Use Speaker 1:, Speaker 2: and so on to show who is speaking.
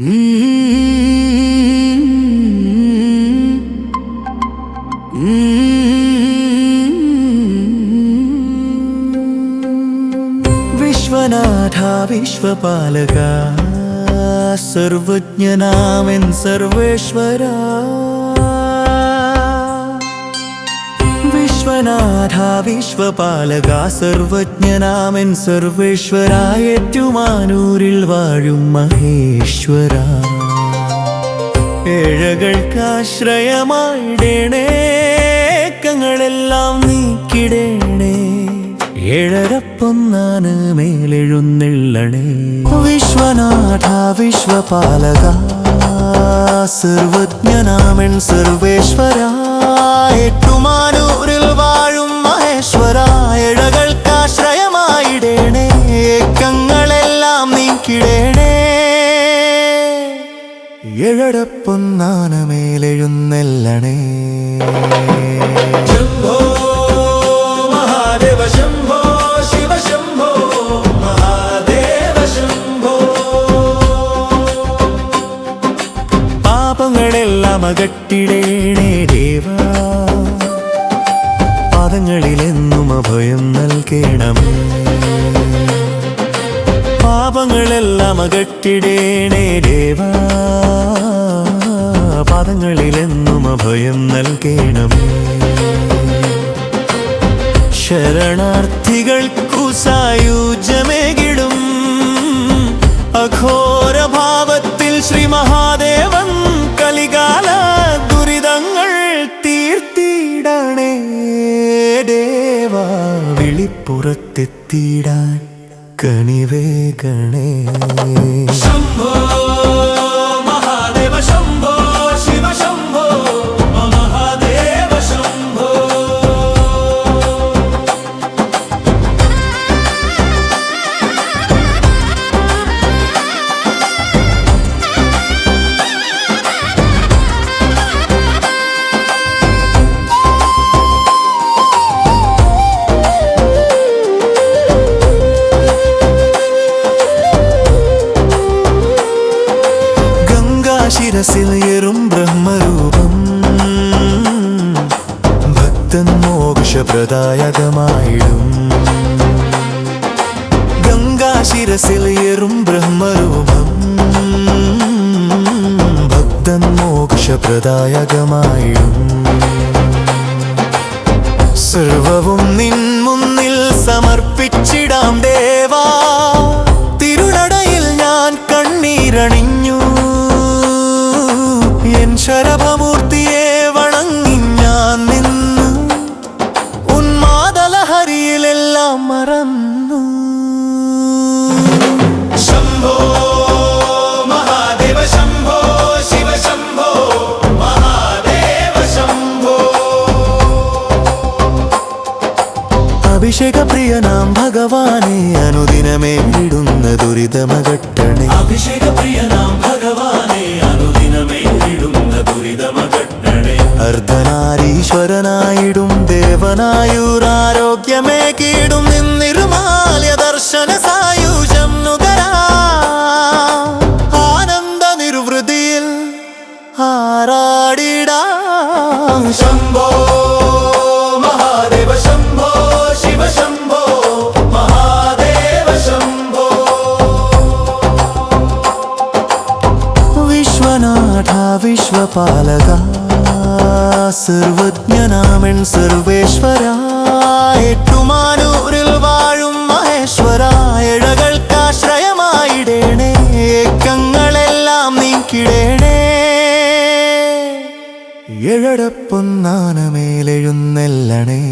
Speaker 1: വിശ്വനാഥ വിശ്വപാലക സർവജ്ഞനാമൻ സർവേശ്വര. വിശ്വനാഥ സർവജ്ഞനാമൻ സർവേശ്വര ഏറ്റുമാനൂരിൽ വാഴും മഹേശ്വര. ഏഴകൾക്കാശ്രയമായിടേണേ കങ്ങളെല്ലാം നീക്കിടേണേ. ഏഴരപ്പൊന്നാണ് മേലെഴുന്നള്ളണേ. വിശ്വനാഥ വിശ്വപാലക സർവജ്ഞനാമൻ സർവേശ്വര എട്ടുമാനൂരിൽ വാഴും മഹേശ്വര ഇഴകൾക്കാശ്രയമായിടേണേ ഏക്കങ്ങളെല്ലാം നീക്കിടേണേ. എഴടപ്പൊന്നാന മേലെഴുന്നല്ലണേ ശംഭോ മഹാദേവ ശംഭോ ശിവ ശംഭോ മഹാദേവ ശംഭോ. പാപങ്ങളെല്ലാം അകട്ടിടേണേ ദേവ. പാദങ്ങളിലെന്നും അഭയം നൽകേണം. പാപങ്ങളെല്ലാം അകറ്റിടേണേ ദേവ. പാദങ്ങളിലെന്നും അഭയം നൽകണമേ ശരണാർത്ഥികൾക്കു സായുജ്യമേകിടും. അഘോരഭാവത്തിൽ ശ്രീ വിളിപ്പുറത്തെത്തിടാൻ കണിവേഗണേ ശംഭോ ഗംഗാശിരസിൽ എറും ബ്രഹ്മരൂപം. ഭക്തൻ മോക്ഷപ്രദായകമായിടും. ഗംഗാശിരസിൽ എറും ബ്രഹ്മരൂപം. ഭക്തൻ മോക്ഷപ്രദായകമായിടും. സർവവും നിൻ മുന്നിൽ സമർപ്പിച്ചിടാം ദേവാ അഭിഷേക പ്രിയനാം ഭഗവാനെ അനുദിനമേ വിടുന്ന ദുരിതമകട്ടണേ
Speaker 2: അഭിഷേക പ്രിയനാം ഭഗവാനെ അനുദിനമേ വിടുന്ന ദുരിതമകട്ടണേ
Speaker 1: അർദ്ധനാരീശ്വരനായിടും ദേവനായൂരാരോഗ്യമേ കീടും നിന്നിരുമാല്യ വിശ്വപാലക സർവജ്ഞനാമൻ സർവേശ്വര. എട്ടുമാനൂരിൽ വാഴും മഹേശ്വര. ഇഴകൾക്കാശ്രയമായിടേണേ ഏക്കങ്ങളെല്ലാം നീക്കിടേണേ. എഴടപ്പൊന്നാന മേലെഴുന്നല്ലണേ